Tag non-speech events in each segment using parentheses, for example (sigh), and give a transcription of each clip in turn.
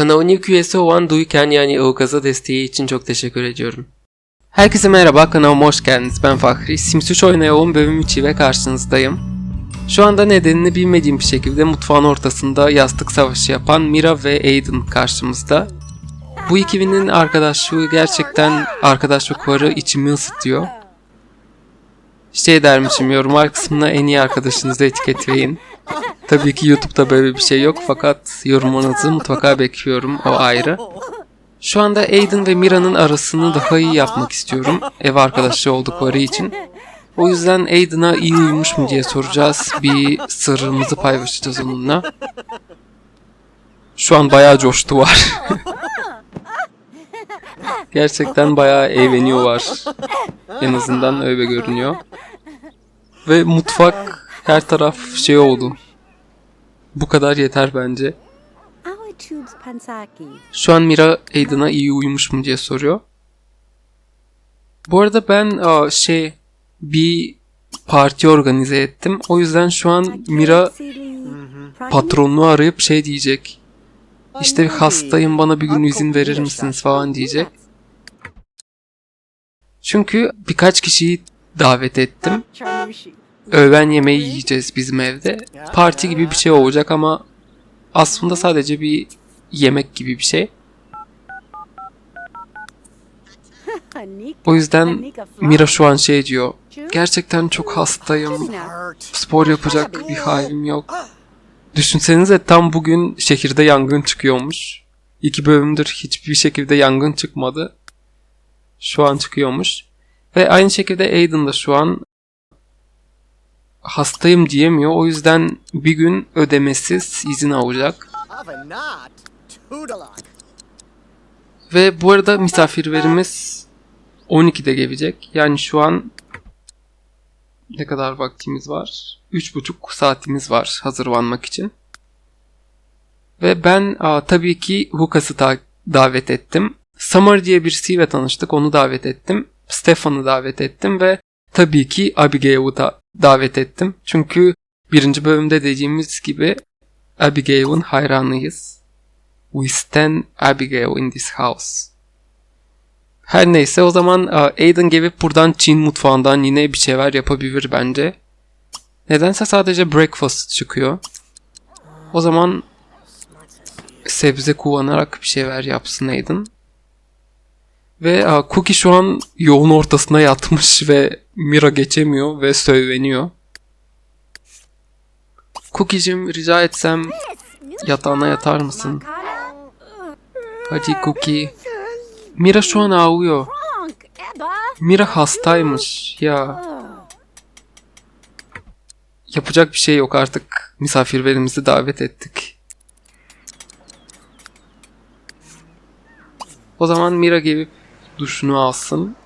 Kanalın ilk üyesi olan Duyken yani Ilgaz'a desteği için çok teşekkür ediyorum. Herkese merhaba kanalıma hoş geldiniz. Ben Fahri. Sims 3 oynayalım bölüm 3 ile karşınızdayım. Şu anda nedenini bilmediğim bir şekilde mutfağın ortasında yastık savaşı yapan Mira ve Aiden karşımızda. Bu ikilinin arkadaşlığı gerçekten arkadaşlıkları içimi ısıtıyor. Şey dermişim yorumlar kısmına en iyi arkadaşınızı etiketleyin. Tabii ki YouTube'da böyle bir şey yok fakat yorumlarınızı mutlaka bekliyorum o ayrı. Şu anda Aiden ve Mira'nın arasını daha iyi yapmak istiyorum ev arkadaşı oldukları için. O yüzden Aiden'a iyi uyumuş mu diye soracağız. Bir sırrımızı paylaşacağız onunla. Şu an bayağı coştular. (laughs) Gerçekten bayağı eğleniyorlar. En azından öyle görünüyor. Ve mutfak her taraf şey oldu. Bu kadar yeter bence. Şu an Mira Aiden'a iyi uyumuş mu diye soruyor. Bu arada ben aa, şey bir parti organize ettim. O yüzden şu an Mira patronunu arayıp şey diyecek. İşte hastayım bana bir gün izin verir misiniz falan diyecek. Çünkü birkaç kişiyi davet ettim. Öğlen yemeği yiyeceğiz bizim evde. Parti gibi bir şey olacak ama aslında sadece bir yemek gibi bir şey. (laughs) O yüzden Mira şu an şey diyor. Gerçekten çok hastayım. Spor yapacak bir halim yok. Düşünsenize tam bugün şehirde yangın çıkıyormuş. İki bölümdür hiçbir şekilde yangın çıkmadı. Şu an çıkıyormuş. Ve aynı şekilde Aiden da şu an hastayım diyemiyor. O yüzden bir gün ödemesiz izin alacak. Ve bu arada misafirlerimiz 12'de gelecek. Yani şu an ne kadar vaktimiz var? 3,5 saatimiz var hazırlanmak için. Ve ben aa, tabii ki Hukas'ı ta- davet ettim. Summer diye birisiyle tanıştık. Onu davet ettim. Stefan'ı davet ettim ve tabii ki Abigail'ı da davet ettim. Çünkü birinci bölümde dediğimiz gibi Abigail'ın hayranıyız. We stand Abigail in this house. Her neyse o zaman e, Aiden gelip buradan Çin mutfağından yine bir şeyler yapabilir bence. Nedense sadece breakfast çıkıyor. O zaman sebze kullanarak bir şeyler yapsın Aiden. Ve e, Cookie şu an yoğun ortasına yatmış ve Mira geçemiyor ve söyleniyor. Cookie'cim rica etsem yatağına yatar mısın? Hadi Cookie. Mira şu an ağlıyor. Mira hastaymış ya. Yapacak bir şey yok artık. Misafirlerimizi davet ettik. O zaman Mira gelip duşunu alsın.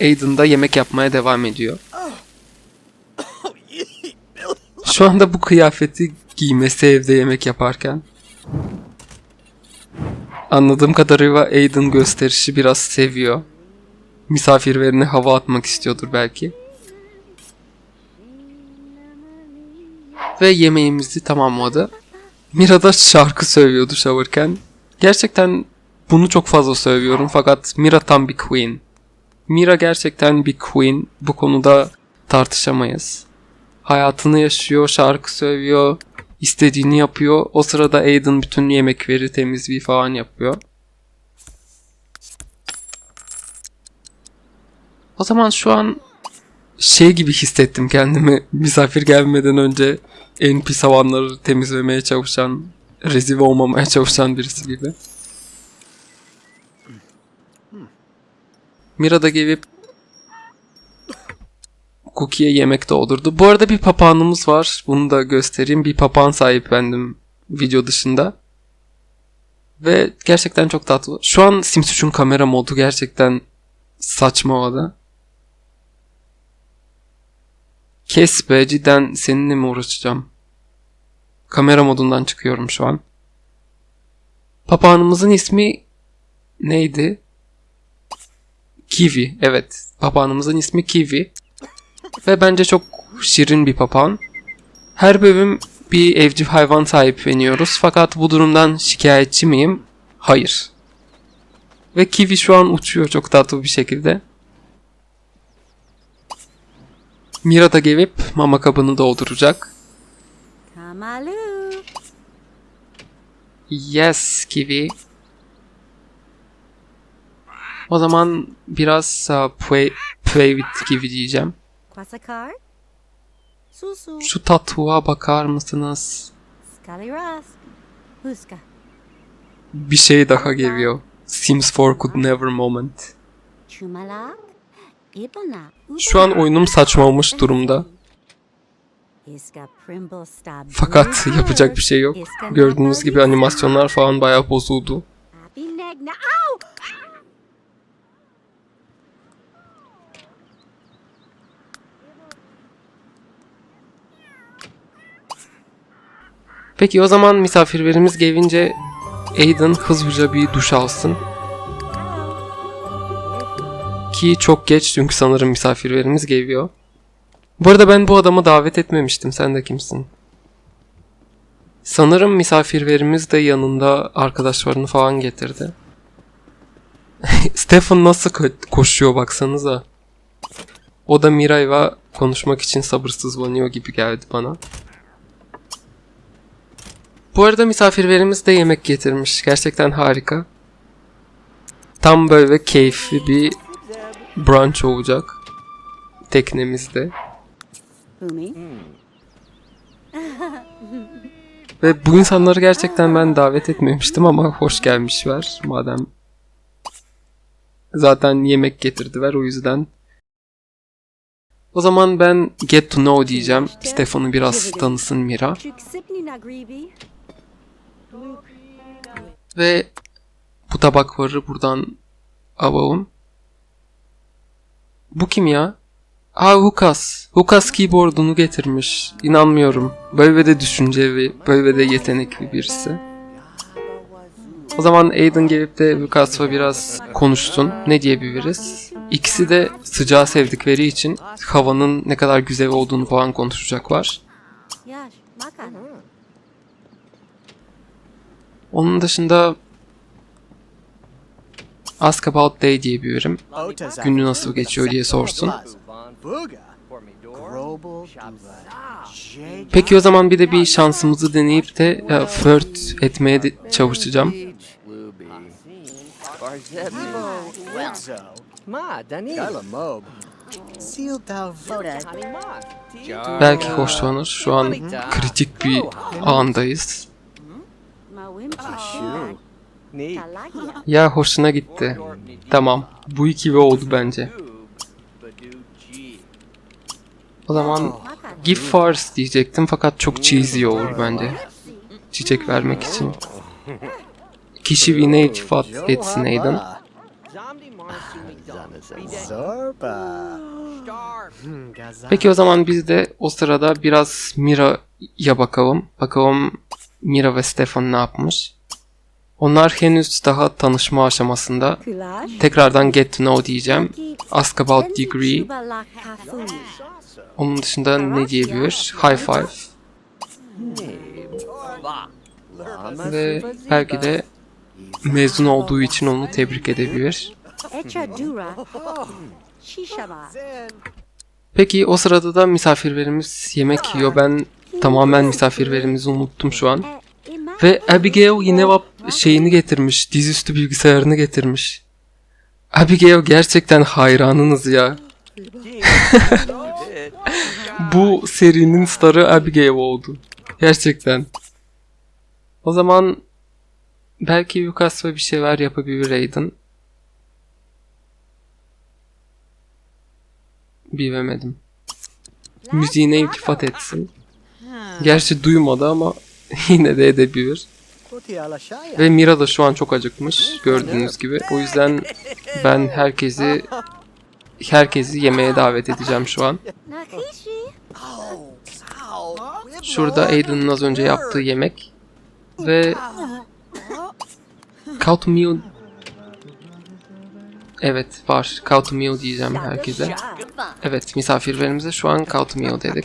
Aiden da yemek yapmaya devam ediyor. Şu anda bu kıyafeti giymesi evde yemek yaparken. Anladığım kadarıyla Aiden gösterişi biraz seviyor. Misafirlerine hava atmak istiyordur belki. Ve yemeğimizi tamamladı. Mira da şarkı söylüyordu şavurken. Gerçekten bunu çok fazla söylüyorum fakat Mira tam bir queen. Mira gerçekten bir queen. Bu konuda tartışamayız. Hayatını yaşıyor, şarkı söylüyor, istediğini yapıyor. O sırada Aiden bütün yemekleri, temizliği falan yapıyor. O zaman şu an şey gibi hissettim kendimi. (laughs) Misafir gelmeden önce en pis havanları temizlemeye çalışan, rezil olmamaya çalışan birisi gibi. Mira da gelip Cookie'ye yemek doldurdu. Bu arada bir papağanımız var. Bunu da göstereyim. Bir papağan sahiplendim video dışında. Ve gerçekten çok tatlı. Şu an Sims 3'ün kamera modu gerçekten saçmaladı. Kes be cidden seninle mi uğraşacağım? Kamera modundan çıkıyorum şu an. Papağanımızın ismi neydi? Kiwi. Evet. Papağanımızın ismi Kiwi. Ve bence çok şirin bir papağan. Her bölüm bir evcil hayvan sahipleniyoruz. Fakat bu durumdan şikayetçi miyim? Hayır. Ve Kiwi şu an uçuyor çok tatlı bir şekilde. Mira da gelip mama kabını dolduracak. Kamalu. Yes Kiwi. O zaman biraz uh, play, play with Kiwi diyeceğim. Şu tatuğa bakar mısınız? Bir şey daha geliyor. Sims 4 could never moment. Şu an oyunum saçmalamış durumda. Fakat yapacak bir şey yok. Gördüğünüz gibi animasyonlar falan bayağı bozuldu. Peki o zaman misafirlerimiz gelince Aiden hızlıca bir duş alsın. Ki çok geç çünkü sanırım misafirlerimiz geliyor. Bu arada ben bu adamı davet etmemiştim. Sen de kimsin? Sanırım misafirlerimiz de yanında arkadaşlarını falan getirdi. (laughs) Stefan nasıl ko- koşuyor baksanıza. O da Miray'la konuşmak için sabırsızlanıyor gibi geldi bana. Bu arada misafirlerimiz de yemek getirmiş. Gerçekten harika. Tam böyle keyifli bir brunch olacak. Teknemizde. Ve bu insanları gerçekten ben davet etmemiştim ama hoş gelmişler madem. Zaten yemek getirdiler o yüzden. O zaman ben get to know diyeceğim. Stefan'ı biraz tanısın Mira. Ve bu tabakları buradan alalım. Bu kim ya? Aa Lucas. Lucas keyboard'unu getirmiş. İnanmıyorum. Böyle de düşünceli, böyle de yetenekli birisi. O zaman Aiden gelip de Lucas'la biraz konuşsun. Ne diyebiliriz? İkisi de sıcağı sevdikleri için havanın ne kadar güzel olduğunu falan konuşacaklar. Onun dışında Ask About Day diyebilirim. Otazak. Günü nasıl geçiyor diye sorsun. Peki o zaman bir de bir şansımızı deneyip de e, flirt etmeye de çalışacağım. Belki hoşlanır. Şu an kritik bir andayız. Ya hoşuna gitti. Tamam. Bu iki ve oldu bence. O zaman give flowers diyecektim fakat çok cheesy olur bence. Çiçek vermek için. Kişi bir ne iltifat etsin Aiden. Peki o zaman biz de o sırada biraz Mira'ya bakalım. Bakalım Mira ve Stefan ne yapmış. Onlar henüz daha tanışma aşamasında. Tekrardan get to know diyeceğim. Ask about degree. Onun dışında ne diyebilir? High five. Ve belki de mezun olduğu için onu tebrik edebilir. Peki o sırada da misafirlerimiz yemek yiyor. Ben tamamen misafirlerimizi unuttum şu an. Ve Abigail yine şeyini getirmiş. Dizüstü bilgisayarını getirmiş. Abigail gerçekten hayranınız ya. (laughs) Bu serinin starı Abigail oldu. Gerçekten. O zaman belki Lucas'la bir şeyler yapabilir Aiden. Bilemedim. Müziğine iltifat etsin. Gerçi duymadı ama (laughs) yine de edebilir. Ve Mira da şu an çok acıkmış gördüğünüz gibi. O yüzden (laughs) ben herkesi herkesi yemeğe davet edeceğim şu an. Şurada Aiden'ın az önce yaptığı yemek ve to meal Evet var. To meal diyeceğim herkese. Evet misafirlerimize şu an to meal dedik.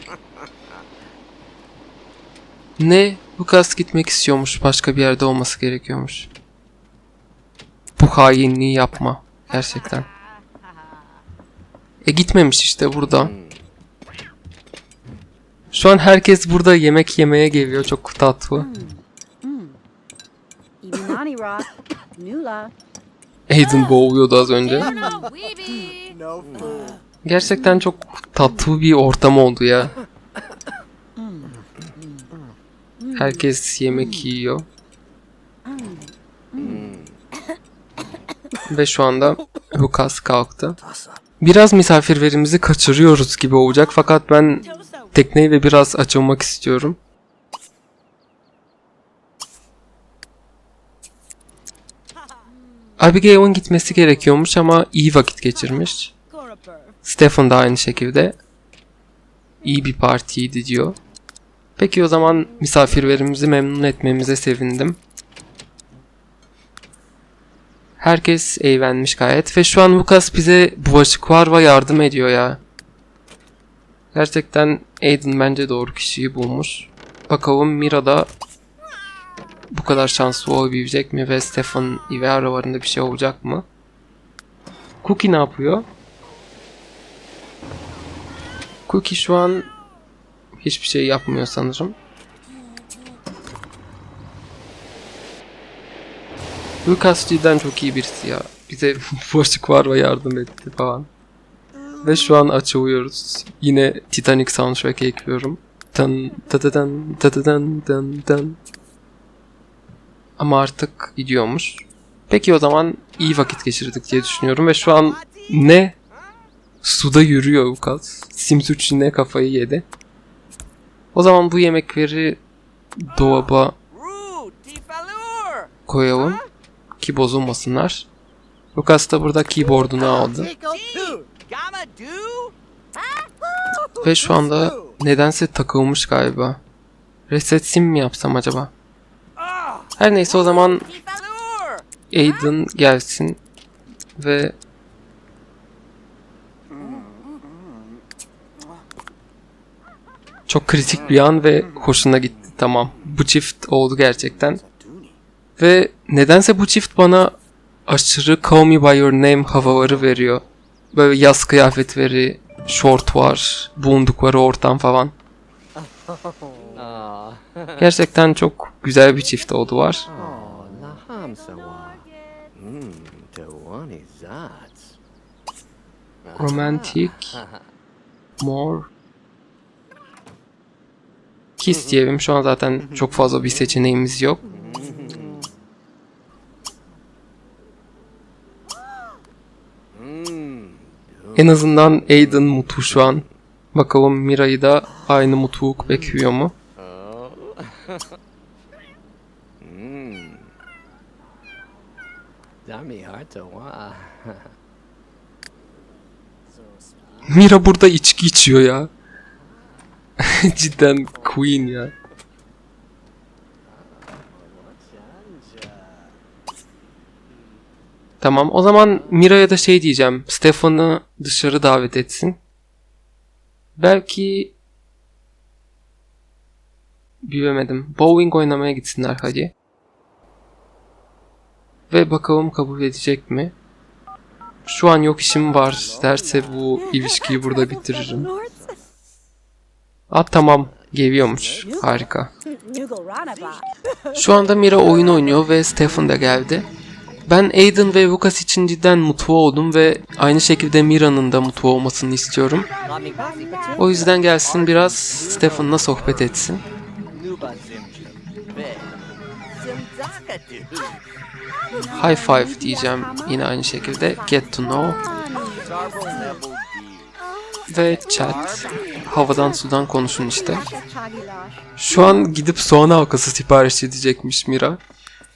Ne? Lucas gitmek istiyormuş. Başka bir yerde olması gerekiyormuş. Bu hainliği yapma. Gerçekten. E gitmemiş işte burada. Şu an herkes burada yemek yemeye geliyor. Çok tatlı. Aiden boğuluyordu az önce. Gerçekten çok tatlı bir ortam oldu ya. Herkes yemek yiyor. Ve şu anda Lucas kalktı. Biraz misafirlerimizi kaçırıyoruz gibi olacak fakat ben tekneyi ve biraz açılmak istiyorum. Abigail'in gitmesi gerekiyormuş ama iyi vakit geçirmiş. Stefan da aynı şekilde iyi bir partiydi diyor. Peki o zaman misafirlerimizi memnun etmemize sevindim. Herkes eğlenmiş gayet ve şu an Lucas bize bulaşıklarla yardım ediyor ya. Gerçekten Aiden bence doğru kişiyi bulmuş. Bakalım Mira da bu kadar şanslı olabilecek mi ve Stefan ve aralarında bir şey olacak mı? Cookie ne yapıyor? Cookie şu an hiçbir şey yapmıyor sanırım. Lucas cidden çok iyi birisi ya. Bize (laughs) bulaşık var ve yardım etti falan. Ve şu an açılıyoruz. Yine Titanic soundtrack'e ekliyorum. Tan tatadan tatadan dan dan. Ama artık gidiyormuş. Peki o zaman iyi vakit geçirdik diye düşünüyorum ve şu an ne Suda yürüyor Lucas. Sims 3 yine kafayı yedi. O zaman bu yemekleri dolaba koyalım ki bozulmasınlar. Lucas da burada keyboardunu aldı ve şu anda nedense takılmış galiba. Reset sim mi yapsam acaba? Her neyse o zaman! Aiden gelsin ve çok kritik bir an ve hoşuna gitti. Tamam. Bu çift oldu gerçekten. Ve nedense bu çift bana aşırı Call Me By Your Name havaları veriyor. Böyle yaz kıyafetleri, short var, bulundukları ortam falan. (laughs) Gerçekten çok güzel bir çift oldu var. Hmm. Romantik. (laughs) More. Kiss diyelim. Şu an zaten çok fazla bir seçeneğimiz yok. Hmm, En azından Aiden mutlu şu an. Bakalım Mira'yı da aynı mutluluk bekliyor mu? oh. (laughs) (laughs) Mira burada içki içiyor ya. (laughs) Cidden queen ya. Tamam o zaman Mira'ya da şey diyeceğim. Stefan'ı dışarı davet etsin. Belki bilemedim. Bowling oynamaya gitsinler hadi. Ve bakalım kabul edecek mi? Şu an yok işim var derse bu ilişkiyi burada bitiririm. (laughs) Aa tamam geliyormuş. Harika. (laughs) Şu anda Mira oyun oynuyor ve Stefan da geldi. Ben Aiden ve Lucas için cidden mutlu oldum ve aynı şekilde Mira'nın da mutlu olmasını istiyorum. O yüzden gelsin biraz Stefan'la sohbet etsin. High five diyeceğim yine aynı şekilde. Get to know. Ve chat. Havadan sudan konuşun işte. Şu an gidip soğan halkası sipariş edecekmiş Mira.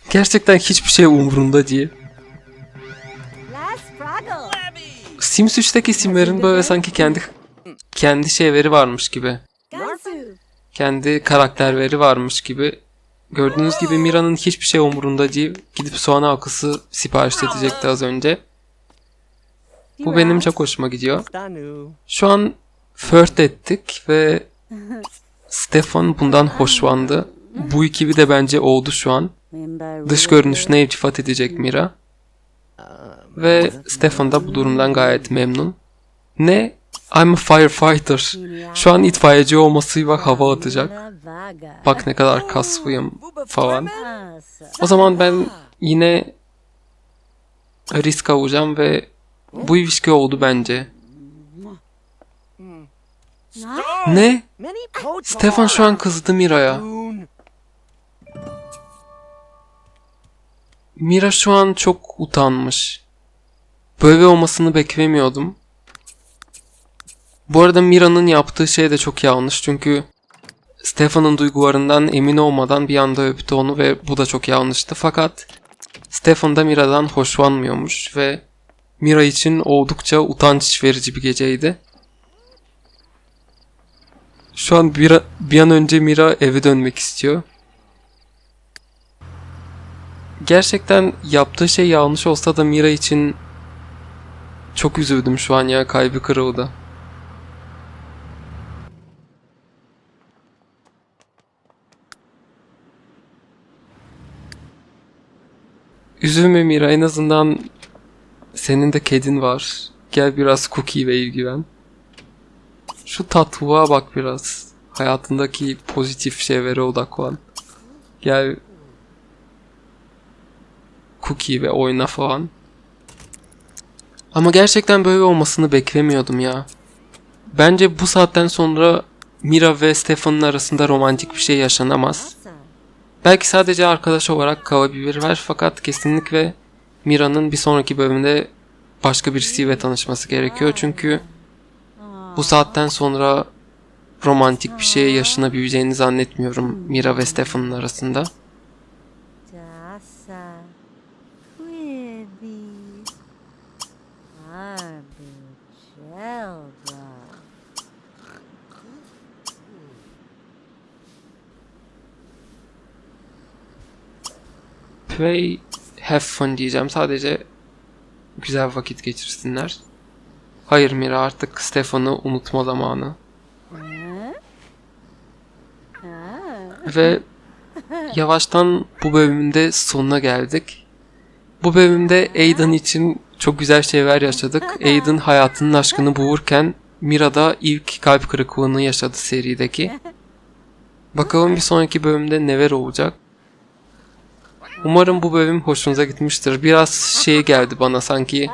Gerçekten hiçbir şey umurunda değil. Sims 3'teki isimlerin böyle sanki kendi kendi şeyleri varmış gibi. Kendi karakterleri varmış gibi. Gördüğünüz gibi Mira'nın hiçbir şey umurunda değil. Gidip soğan halkası sipariş edecekti az önce. Bu benim çok hoşuma gidiyor. Şu an flirt ettik ve Stefan bundan hoşlandı. Bu ekibi de bence oldu şu an. Dış görünüşüne iltifat edecek Mira. Ve Stefan da bu durumdan gayet memnun. Ne? I'm a firefighter. Şu an itfaiyeci olmasıyla hava atacak. Bak ne kadar kaslıyım falan. O zaman ben yine risk alacağım ve bu ilişki oldu bence. Ne? Stefan şu an kızdı Mira'ya. Mira şu an çok utanmış. Böyle olmasını beklemiyordum. Bu arada Mira'nın yaptığı şey de çok yanlış çünkü Stefan'ın duygularından emin olmadan bir anda öptü onu ve bu da çok yanlıştı. Fakat Stefan da Mira'dan hoşlanmıyormuş ve Mira için oldukça utanç verici bir geceydi. Şu an bir, bir an önce Mira eve dönmek istiyor. Gerçekten yaptığı şey yanlış olsa da Mira için çok üzüldüm şu an ya kalbi kırıldı. Üzülme Mira en azından senin de kedin var. Gel biraz Cookie ile ilgilen. Şu tatlığa bak biraz. Hayatındaki pozitif şeylere odaklan. Gel Cookie ve oyna falan. Ama gerçekten böyle olmasını beklemiyordum ya. Bence bu saatten sonra Mira ve Stefan'ın arasında romantik bir şey yaşanamaz. Belki sadece arkadaş olarak kalabilirler fakat kesinlikle Mira'nın bir sonraki bölümde başka birisiyle tanışması gerekiyor. Çünkü bu saatten sonra romantik bir şey yaşanabileceğini zannetmiyorum Mira ve Stefan'ın arasında. Play have fun diyeceğim. Sadece güzel vakit geçirsinler. Hayır Mira artık Stefan'ı unutma zamanı. Ve yavaştan bu bölümün de sonuna geldik. Bu bölümde Aiden için çok güzel şeyler yaşadık. Aiden hayatının aşkını bulurken Mira da ilk kalp kırıklığını yaşadı serideki. (laughs) Bakalım bir sonraki bölümde neler olacak. Umarım bu bölüm hoşunuza gitmiştir. Biraz şey geldi bana sanki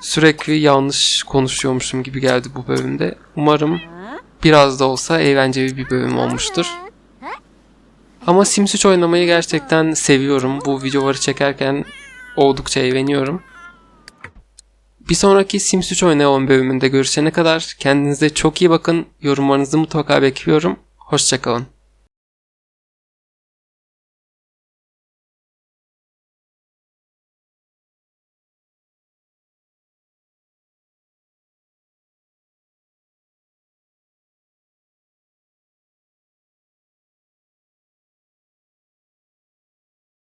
sürekli yanlış konuşuyormuşum gibi geldi bu bölümde. Umarım biraz da olsa eğlenceli bir bölüm olmuştur. Ama Sims 3 oynamayı gerçekten seviyorum. Bu videoları çekerken oldukça eğleniyorum. Bir sonraki Sims 3 oynayalım bölümünde görüşene kadar kendinize çok iyi bakın. Yorumlarınızı mutlaka bekliyorum. Hoşçakalın.